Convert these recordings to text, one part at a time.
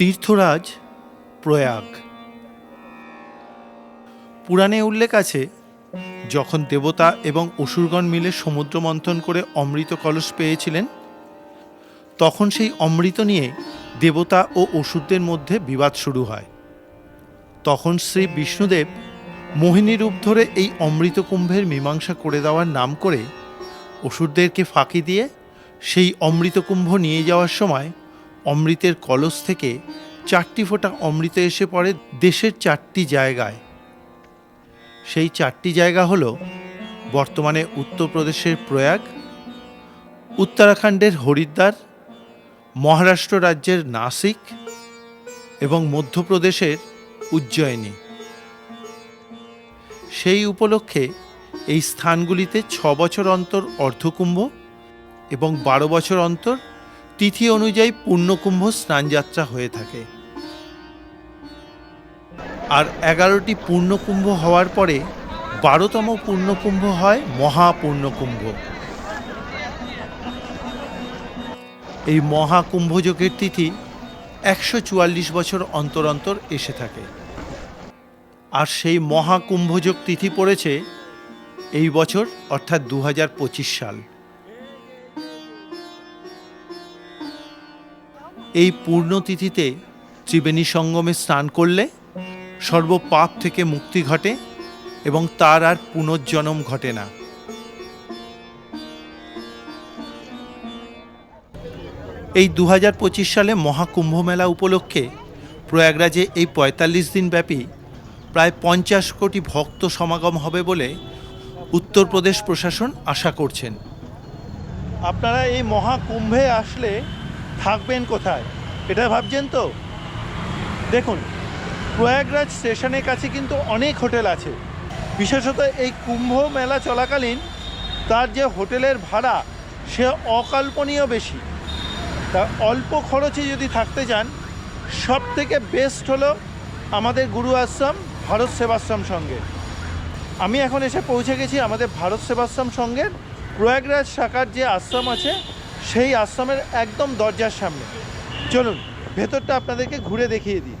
তীর্থরাজ প্রয়াগ। পুরাণে উল্লেখ আছে, যখন দেবতা এবং অসুরগণ মিলে সমুদ্র মন্থন করে অমৃত কলস পেয়েছিলেন, তখন সেই অমৃত নিয়ে দেবতা ও অসুরদের মধ্যে বিবাদ শুরু হয়। তখন শ্রী বিষ্ণুদেব মোহিনী রূপ ধরে এই অমৃত কুম্ভের মীমাংসা করে দেওয়ার নাম করে অসুরদেরকে ফাঁকি দিয়ে সেই অমৃত কুম্ভ নিয়ে যাওয়ার সময় অমৃতের কলস থেকে চারটি ফোঁটা অমৃত এসে পড়ে দেশের চারটি জায়গায়। সেই চারটি জায়গা হলো বর্তমানে উত্তরপ্রদেশের প্রয়াগ, উত্তরাখণ্ডের হরিদ্বার, মহারাষ্ট্র রাজ্যের নাসিক এবং মধ্যপ্রদেশের উজ্জয়িনী। সেই উপলক্ষে এই স্থানগুলিতে ছ বছর অন্তর অর্ধকুম্ভ এবং বারো বছর অন্তর তিথি অনুযায়ী পূর্ণকুম্ভ স্নানযাত্রা হয়ে থাকে। আর এগারোটি পূর্ণকুম্ভ হওয়ার পরে বারোতম পূর্ণকুম্ভ হয় মহাপূর্ণকুম্ভ। এই মহাকুম্ভযোগের তিথি একশো চুয়াল্লিশ বছর অন্তর অন্তর এসে থাকে। আর সেই মহাকুম্ভযোগ তিথি পড়েছে এই বছর, অর্থাৎ দু হাজার পঁচিশ সাল। এই পূর্ণতিথিতে ত্রিবেণী সঙ্গমে স্নান করলে সর্বপাপ থেকে মুক্তি ঘটে এবং তার আর পুনর্জন্ম ঘটে না। এই দু হাজার পঁচিশ সালে মহাকুম্ভ মেলা উপলক্ষে প্রয়াগরাজে এই পঁয়তাল্লিশ দিন ব্যাপী প্রায় পঞ্চাশ কোটি ভক্ত সমাগম হবে বলে উত্তরপ্রদেশ প্রশাসন আশা করছেন। আপনারা এই মহাকুম্ভে আসলে থাকবেন কোথায়? এটা ভাবছেন তো? দেখুন, প্রয়াগরাজ স্টেশনের কাছে কিন্তু অনেক হোটেল আছে। বিশেষত এই কুম্ভ মেলা চলাকালীন তার যে হোটেলের ভাড়া, সে অকল্পনীয় বেশি। তা অল্প খরচে যদি থাকতে চান সব থেকে বেস্ট হলো আমাদের গুরু আশ্রম, ভারত সেবাশ্রম সঙ্গে। আমি এখন এসে পৌঁছে গেছি আমাদের ভারত সেবাশ্রম সঙ্গের প্রয়াগরাজ শাখার যে আশ্রম আছে সেই আশ্রমের একদম দরজার সামনে। চলুন ভেতরটা আপনাদেরকে ঘুরে দেখিয়ে দিই।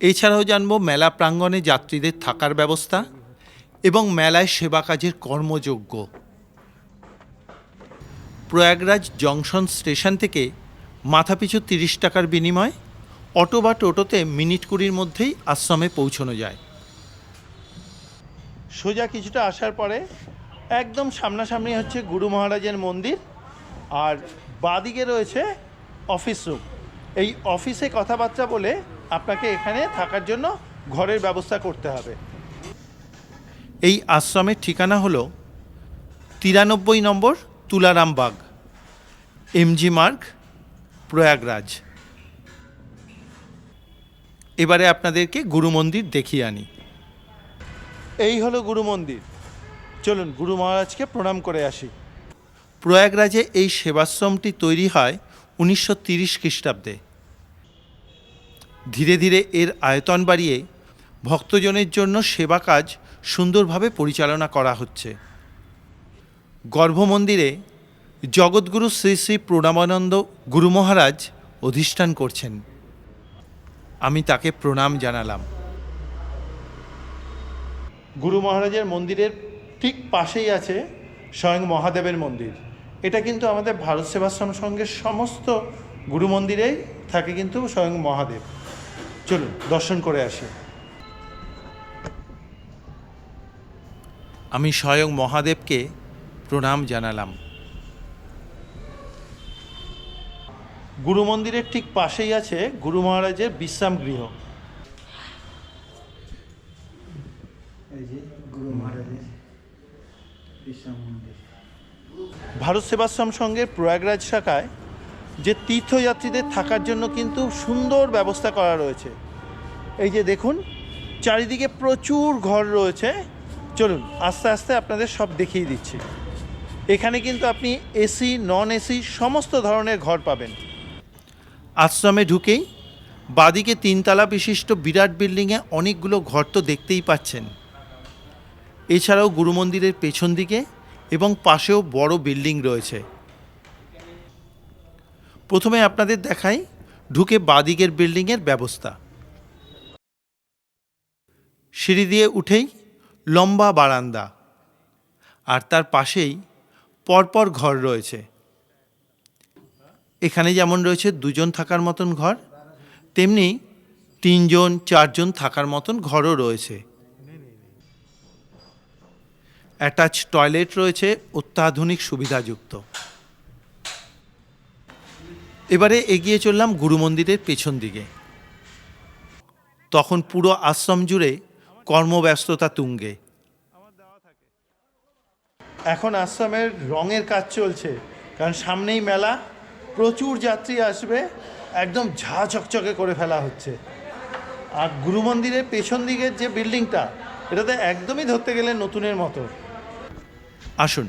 এছাড়াও জানব মেলা প্রাঙ্গণে যাত্রীদের থাকার ব্যবস্থা এবং মেলায় সেবা কাজের কর্মযোগ্য প্রয়াগরাজ জংশন স্টেশন থেকে মাথাপিছু তিরিশ টাকার বিনিময় অটো বা টোটোতে মিনিট কুড়ির মধ্যেই আশ্রমে পৌঁছানো যায়। সোজা কিছুটা আসার পরে একদম সামনাসামনি হচ্ছে গুরু মহারাজের মন্দির আর বাদিকে রয়েছে অফিস রুম এই অফিসে কথাবার্তা বলে আপনাকে এখানে থাকার জন্য ঘরের ব্যবস্থা করতে হবে। এই আশ্রমের ঠিকানা হলো তিরানব্বই নম্বর তুলারামবাগ এমজি মার্গ, প্রয়াগরাজ। এবারে আপনাদেরকে গুরু মন্দির দেখিয়ে আনি। এই হলো গুরু মন্দির। চলুন গুরু মহারাজকে প্রণাম করে আসি। প্রয়াগরাজে এই সেবাশ্রমটি তৈরি হয় উনিশশো তিরিশ খ্রিস্টাব্দে। ধীরে ধীরে এর আয়তন বাড়িয়ে ভক্তজনের জন্য সেবা কাজ সুন্দরভাবে পরিচালনা করা হচ্ছে। গর্ভমন্দিরে জগৎগুরু শ্রী শ্রী প্রণামানন্দ গুরু মহারাজ অধিষ্ঠান করছেন। আমি তাকে প্রণাম জানালাম। গুরু মহারাজের মন্দিরের ঠিক পাশেই আছে স্বয়ং মহাদেবের মন্দির। এটা কিন্তু আমাদের ভারত সেবাশ্রম সঙ্গের সমস্ত গুরু মন্দিরেই থাকে কিন্তু স্বয়ং মহাদেব। চলুন, দর্শন করে আসি। আমি স্বয়ং মহাদেবকে প্রণাম জানালাম। গুরু মন্দিরের ঠিক পাশেই আছে গুরু মহারাজের বিশ্রাম গৃহ। এই যে গুরু মহারাজের বিশ্রাম মন্দির। ভারত সেবাশ্রম সঙ্গের প্রয়াগরাজ শাখায় যে তীর্থযাত্রীদের থাকার জন্য কিন্তু সুন্দর ব্যবস্থা করা রয়েছে। এই যে দেখুন, চারিদিকে প্রচুর ঘর রয়েছে। চলুন, আস্তে আস্তে আপনাদের সব দেখিয়ে দিচ্ছি। এখানে কিন্তু আপনি এসি নন এসি সমস্ত ধরনের ঘর পাবেন। আশ্রমে ঢুকেই বাদিকে তিনতলা বিশিষ্ট বিরাট বিল্ডিংয়ে অনেকগুলো ঘর তো দেখতেই পাচ্ছেন। এছাড়াও গুরু মন্দিরের পেছন দিকে এবং পাশেও বড় বিল্ডিং রয়েছে। প্রথমে আপনাদের দেখাই ঢুকে বাদিকের বিল্ডিংয়ের ব্যবস্থা। সিঁড়ি দিয়ে উঠেই লম্বা বারান্দা। আর তার পাশেই পরপর ঘর রয়েছে। এখানে যেমন রয়েছে দুজন থাকার মতন ঘর, তেমনি তিনজন, চারজন থাকার মতন ঘরও রয়েছে। অ্যাটাচ টয়লেট রয়েছে, অত্যাধুনিক সুবিধাযুক্ত। এবারে এগিয়ে চললাম গুরু মন্দিরের পেছন দিকে। তখন পুরো আশ্রম জুড়ে কর্মব্যস্ততা তুঙ্গে। এখন আশ্রমের রঙের কাজ চলছে, কারণ সামনেই মেলা, প্রচুর যাত্রী আসবে, একদম ঝা চকচকে করে ফেলা হচ্ছে। আর গুরু মন্দিরের পেছন দিকের যে বিল্ডিংটা, এটাতে একদমই ধরতে গেলে নতুনের মতো। আসুন,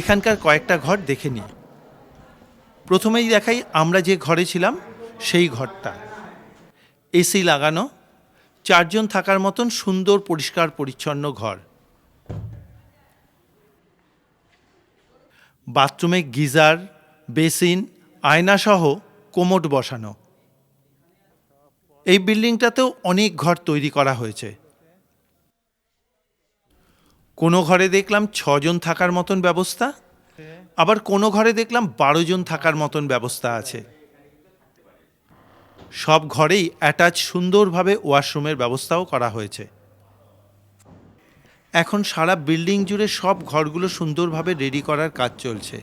এখানকার কয়েকটা ঘর দেখে নিই। প্রথমেই দেখাই আমরা যে ঘরে ছিলাম, সেই ঘরটা। এসি লাগানো, চারজন থাকার মতন সুন্দর, পরিষ্কার, পরিচ্ছন্ন ঘর। বাথরুমে গিজার, বেসিন, আয়নাসহ কোমোড বসানো। এই বিল্ডিংটাতেও অনেক ঘর তৈরি করা হয়েছে। কোনো ঘরে দেখলাম ছজন থাকার মতন ব্যবস্থা, আবার কোনো ঘরে দেখলাম বারো জন থাকার মতন ব্যবস্থা আছে। সব ঘরেই অ্যাটাচ সুন্দরভাবে ওয়াশরুমের ব্যবস্থাও করা হয়েছে। এখন সারা বিল্ডিং জুড়ে সব ঘরগুলো সুন্দরভাবে রেডি করার কাজ চলছে।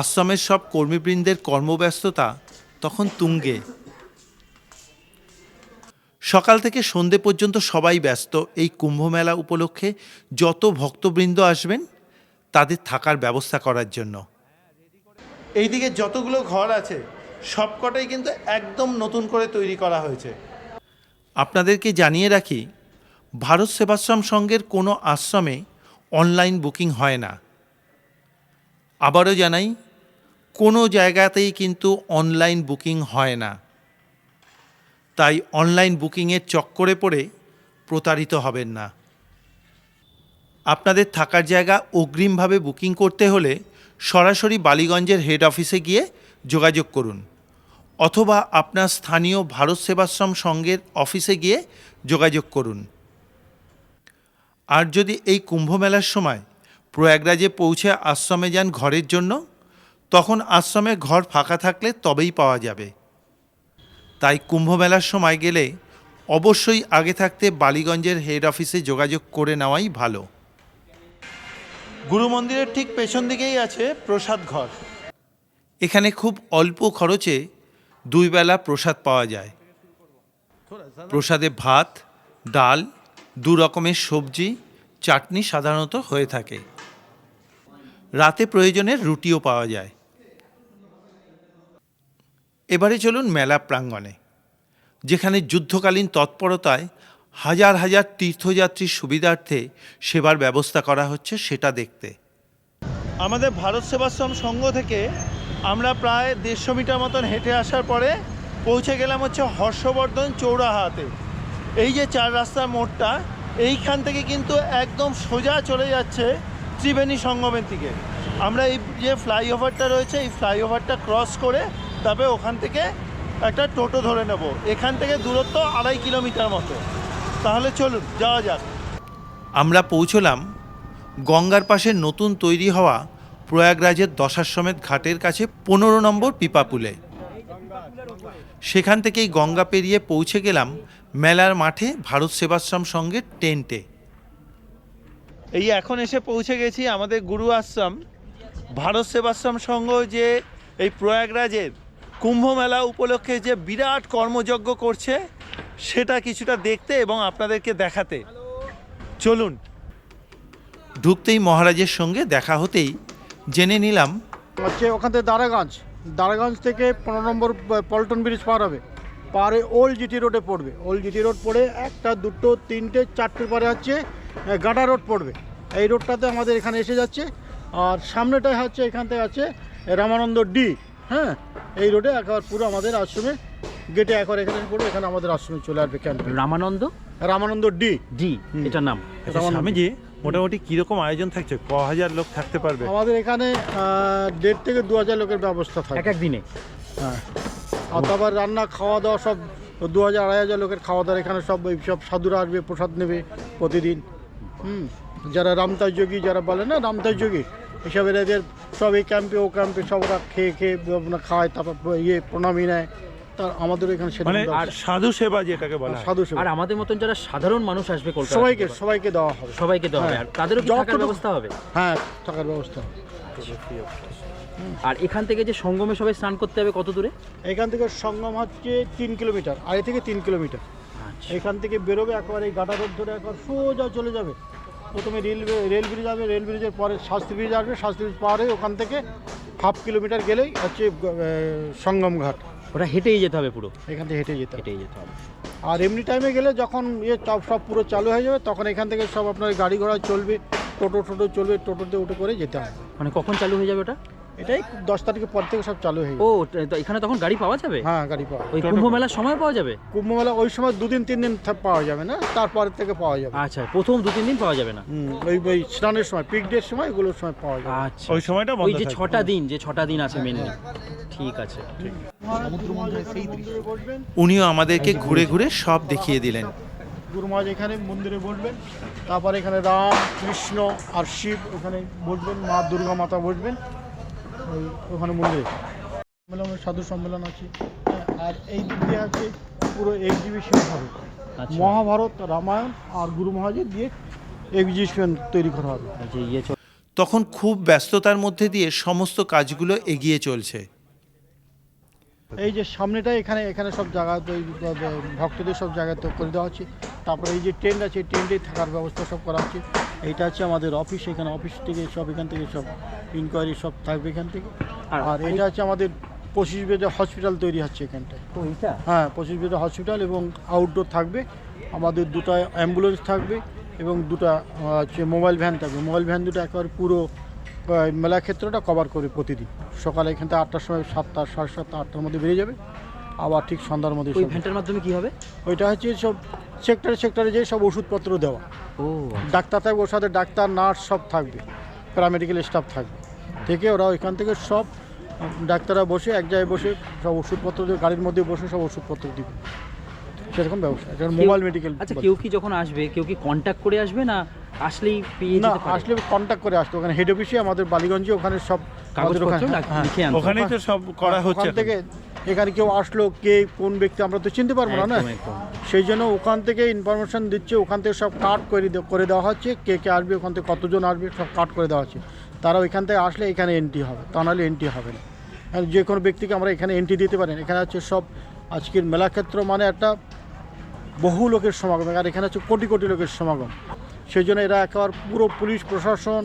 আশ্রমের সব কর্মীবৃন্দের কর্মব্যস্ততা তখন তুঙ্গে। সকাল থেকে সন্ধে পর্যন্ত সবাই ব্যস্ত। এই কুম্ভমেলা উপলক্ষে যত ভক্তবৃন্দ আসবেন, তাদের থাকার ব্যবস্থা করার জন্য। এইদিকে যতগুলো ঘর আছে, সবকটাই কিন্তু একদম নতুন করে তৈরি করা হয়েছে। আপনাদেরকে জানিয়ে রাখি, ভারত সেবাশ্রম সংঘের কোনো আশ্রমে অনলাইন বুকিং হয় না। আবারও জানাই, কোনো জায়গাতেই কিন্তু অনলাইন বুকিং হয় না। তাই অনলাইন বুকিংয়ের চক্করে পড়ে প্রতারিত হবেন না। আপনাদের থাকার জায়গা অগ্রিমভাবে বুকিং করতে হলে সরাসরি বালিগঞ্জের হেড অফিসে গিয়ে যোগাযোগ করুন অথবা আপনার স্থানীয় ভারত সেবাশ্রম সংঘের অফিসে গিয়ে যোগাযোগ করুন। আর যদি এই কুম্ভ মেলার সময় প্রয়াগরাজে পৌঁছে আশ্রমে যান ঘরের জন্য, তখন আশ্রমে ঘর ফাঁকা থাকলে তবেই পাওয়া যাবে। তাই কুম্ভমেলার সময় গেলে অবশ্যই আগে থাকতে বালিগঞ্জের হেড অফিসে যোগাযোগ করে নেওয়াই ভালো। গুরু মন্দিরের ঠিক পেছন দিকেই আছে প্রসাদ ঘর। এখানে খুব অল্প খরচে দুই বেলা প্রসাদ পাওয়া যায়। প্রসাদে ভাত ডাল দু রকমের সবজি চাটনি সাধারণত হয়ে থাকে। রাতে প্রয়োজনের রুটিও পাওয়া যায়। এবারে চলুন মেলা প্রাঙ্গণে, যেখানে যুদ্ধকালীন তৎপরতায় হাজার হাজার তীর্থযাত্রীর সুবিধার্থে সেবার ব্যবস্থা করা হচ্ছে সেটা দেখতে। আমাদের ভারত সেবাশ্রম সংঘ থেকে আমরা প্রায় দেড়শো মিটার মতন হেঁটে আসার পরে পৌঁছে গেলাম হচ্ছে হর্ষবর্ধন চৌরাহাতে। এই যে চার রাস্তার মোড়টা, এইখান থেকে কিন্তু একদম সোজা চলে যাচ্ছে ত্রিবেণী সঙ্গমের দিকে। আমরা এই যে ফ্লাইওভারটা রয়েছে, এই ফ্লাইওভারটা ক্রস করে তবে ওখান থেকে একটা টোটো ধরে নেব। এখান থেকে দূরত্ব আড়াই কিলোমিটার মতো। তাহলে চলুন যাওয়া যাক। আমরা পৌঁছলাম গঙ্গার পাশে নতুন তৈরি হওয়া প্রয়াগরাজের দশাশ্বমেধ ঘাটের কাছে পনেরো নম্বর পিপাপুলে। সেখান থেকেই গঙ্গা পেরিয়ে পৌঁছে গেলাম মেলার মাঠে ভারত সেবাশ্রম সঙ্গের টেন্টে। এই এখন এসে পৌঁছে গেছি আমাদের গুরু আশ্রম ভারত সেবাশ্রম সংঘ যে এই প্রয়াগরাজের কুম্ভ মেলা উপলক্ষে যে বিরাট কর্মযজ্ঞ করছে সেটা কিছুটা দেখতে এবং আপনাদেরকে দেখাতে। চলুন। ঢুকতেই মহারাজের সঙ্গে দেখা হতেই জেনে নিলাম। হচ্ছে ওখান থেকে দারাগঞ্জ। দারাগঞ্জ থেকে পনেরো নম্বর পল্টন ব্রিজ পার হবে। পারে ওল্ড জিটি রোডে পড়বে। ওল্ড জিটি রোড পড়ে একটা দুটো তিনটে চারটে পরে হচ্ছে গাডা রোড পড়বে। এই রোডটাতে আমাদের এখানে এসে যাচ্ছে। আর সামনেটাই হচ্ছে এখান থেকে আছে রামানন্দ ডি হ্যাঁ? এই রোডে একবার পুরো আমাদের আশ্রমে গেটে একবার এখানে পড়বে এখানে আমাদের আশ্রমে চলে আসবে ক্যাম্পে রামানন্দ? রামানন্দ ডি। জি হুম। এটার নাম। রামানন্দ। স্বামীজি মোটামুটি কীরকম আয়োজন থাকছে? ক হাজার লোক থাকতে পারবে? আমাদের এখানে দেড় থেকে দু হাজার লোকের ব্যবস্থা এক থাকে। এক দিনে? হ্যাঁ। আর তারপর রান্না খাওয়া দাওয়া সব দু হাজার আড়াই হাজার লোকের খাওয়া দাওয়া এখানে সব ওই সব সাধুরা আসবে প্রসাদ নেবে প্রতিদিন। হুম। যারা রামতাজ যোগী যারা বলে না রামতাজ যোগী এসবের এদের সব এই ক্যাম্পে ও ক্যাম্পে সব ওরা খেয়ে খেয়ে আপনার খায় তারপর ইয়ে প্রণামী নেয়। তার আমাদের এখানে মানে আর সাধু সেবা যেটাকে বলা সাধু সেবা। আর আমাদের মতন যারা সাধারণ মানুষ আসবে কলকাতা সবাইকে সবাইকে দেওয়া হবে। সবাইকে দেওয়া হবে। আর হ্যাঁ। তাদেরও কি থাকার ব্যবস্থা হবে? হ্যাঁ থাকার ব্যবস্থা আর এখান থেকে যে সঙ্গমে সবাই স্নান করতে হবে কত দূরে? এখান থেকে সঙ্গম হচ্ছে তিন কিলোমিটার আড়াই থেকে তিন কিলোমিটার। আচ্ছা। এখান থেকে বেরোবে একবার এই গাটা রোড ধরে একবার সোজা চলে যাবে। প্রথমে রেল রেল ব্রিজ আসবে রেল ব্রিজের পরে শাস্তি ব্রিজ আসবে শাস্তি ব্রিজ পাওয়ারে ওখান থেকে হাফ কিলোমিটার গেলেই হচ্ছে সঙ্গম ঘাট। ওটা হেঁটেই যেতে হবে পুরো? এখান থেকে হেঁটে যেতে হেঁটেই যেতে হবে। আর এমনি টাইমে গেলে যখন ইয়ে সব সব পুরো চালু হয়ে যাবে তখন এখান থেকে সব আপনার গাড়ি ঘোড়া চলবে টোটো টোটো চলবে টোটোতে উঠে করে যেতে হবে। মানে কখন চালু হয়ে যাবে ওটা? এটাই দশ তারিখের পর থেকে সব চালু হয়ে ও তো এখানে তখন গাড়ি পাওয়া যাবে? হ্যাঁ গাড়ি পাওয়া। ওই কুম্ভ মেলার সময় পাওয়া যাবে? কুম্ভ মেলা ওই সময় দুদিন তিন দিন পাওয়া যাবে না তারপর থেকে পাওয়া যাবে। আচ্ছা প্রথম দু তিন দিন পাওয়া যাবে না? হুম, ওই ওই স্নানের সময় পিক ডের সময় এগুলোর সময় পাওয়া যাবে। আচ্ছা। ওই সময়টা ওই যে ছটা দিন যে ছটা দিন আছে মেনলি ঠিক আছে বসবেন উনিও আমাদেরকে ঘুরে ঘুরে সব দেখিয়ে দিলেন। গুরু মহারাজ এখানে মন্দিরে বসবেন তারপর এখানে রাম কৃষ্ণ আর শিব ওখানে বসবেন মা দুর্গা মাতা বসবেন। ওই ওখানে মন্দিরে। সম্মেলনের সাধু সম্মেলন আছে। আর এই দিক দিয়ে আছে পুরো এক্সিবিশন হবে। আচ্ছা। মহাভারত রামায়ণ আর গুরু মহারাজের দিয়ে এক্সিবিশন তৈরি করা হবে। চল- তখন খুব ব্যস্ততার মধ্যে দিয়ে সমস্ত কাজগুলো এগিয়ে চলছে। এই যে সামনেটা এখানে এখানে সব জায়গা ভক্তদের সব জায়গা তো করে দেওয়া হচ্ছে। তারপরে এই যে টেন্ট আছে টেন্টে থাকার ব্যবস্থা সব করা হচ্ছে। এইটা হচ্ছে আমাদের অফিস এখানে অফিস থেকে সব এখান থেকে সব ইনকোয়ারি সব থাকবে এখান থেকে। আর- এটা হচ্ছে আমাদের পঁচিশ বেডের হসপিটাল তৈরি হচ্ছে এখানটায়। হ্যাঁ পঁচিশ বেডের হসপিটাল এবং আউটডোর থাকবে। আমাদের দুটো অ্যাম্বুলেন্স থাকবে এবং দুটো হচ্ছে মোবাইল ভ্যান থাকবে। মোবাইল ভ্যান দুটো একেবারে পুরো মেলা ক্ষেত্রটা কভার করে প্রতিদিন। সকালে এখান থেকে আটটার সময় সাতটা সাড়ে সাতটা আটটার মধ্যে বেরিয়ে যাবে। আবার ঠিক সন্ধ্যার মধ্যে ওই ভ্যানটার মাধ্যমে কি হবে? ওইটা হচ্ছে সব সেক্টরে সেক্টরে যে সব ওষুধপত্র দেওয়া। ও ডাক্তার থাকবে ওর সাথে ডাক্তার নার্স সব থাকবে। প্যারামেডিক্যাল স্টাফ থাকবে। থেকে ওরা ওইখান থেকে সব ডাক্তাররা বসে এক জায়গায় বসে সব ওষুধপত্র দিয়ে গাড়ির মধ্যে বসে সব ওষুধপত্র দিবে। সেরকম ব্যবস্থা এটা মোবাইল মেডিকেল আচ্ছা কেউ কি যখন আসবে কেউ কি কন্ট্যাক্ট করে আসবে না আসলেই পেয়ে না আসলে কন্ট্যাক্ট করে আসতো ওখানে হেড অফিসে আমাদের বালিগঞ্জে ওখানে সব কাগজপত্র ওখানে- হ্যাঁ, লিখে আনতে ওখানেই তো সব করা হচ্ছে ওখান থেকে এখানে কেউ আসলো কে কোন ব্যক্তি আমরা তো চিনতে পারব না না। সেই জন্য ওখান থেকে ইনফরমেশন দিচ্ছে ওখান থেকে সব কাট করে করে দেওয়া হচ্ছে কে কে আসবে ওখান থেকে কতজন আসবে সব কাট করে দেওয়া হচ্ছে। তারা ওইখান থেকে আসলে এখানে এন্ট্রি হবে তা নাহলে এন্ট্রি হবে না। যে কোনো ব্যক্তিকে আমরা এখানে এন্ট্রি দিতে পারেন এখানে হচ্ছে সব আজকের মেলাক্ষেত্র মানে একটা বহু লোকের সমাগম। আর এখানে হচ্ছে কোটি কোটি লোকের সমাগম। সেই জন্য এরা একেবারে পুরো পুলিশ প্রশাসন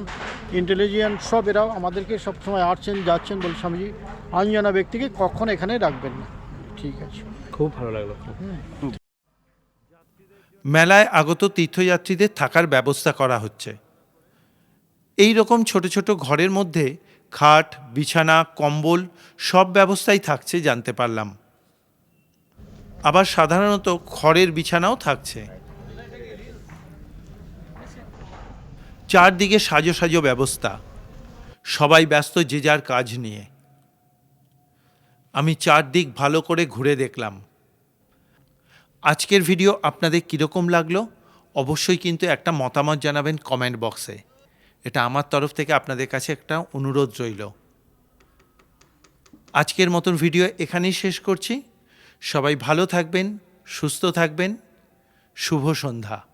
ইন্টেলিজেন্স সব এরাও আমাদেরকে সবসময় আসছেন যাচ্ছেন বলে স্বামীজি আনজানা ব্যক্তিকে কখন এখানে রাখবেন না। ঠিক আছে। খুব ভালো লাগল। মেলায় আগত তীর্থযাত্রীদের থাকার ব্যবস্থা করা হচ্ছে। এই রকম ছোট ছোট ঘরের মধ্যে খাট বিছানা কম্বল সব ব্যবস্থাই থাকছে জানতে পারলাম। আবার সাধারণত খড়ের বিছানাও থাকছে। চারদিকে সাজো সাজো ব্যবস্থা। সবাই ব্যস্ত যে যার কাজ নিয়ে। আমি চারদিক ভালো করে ঘুরে দেখলাম। আজকের ভিডিও আপনাদের কীরকম লাগল? অবশ্যই কিন্তু একটা মতামত জানাবেন কমেন্ট বক্সে। এটা আমার তরফ থেকে আপনাদের কাছে একটা অনুরোধ রইল। আজকের মতন ভিডিও এখানেই শেষ করছি। সবাই ভালো থাকবেন, সুস্থ থাকবেন। শুভ সন্ধ্যা।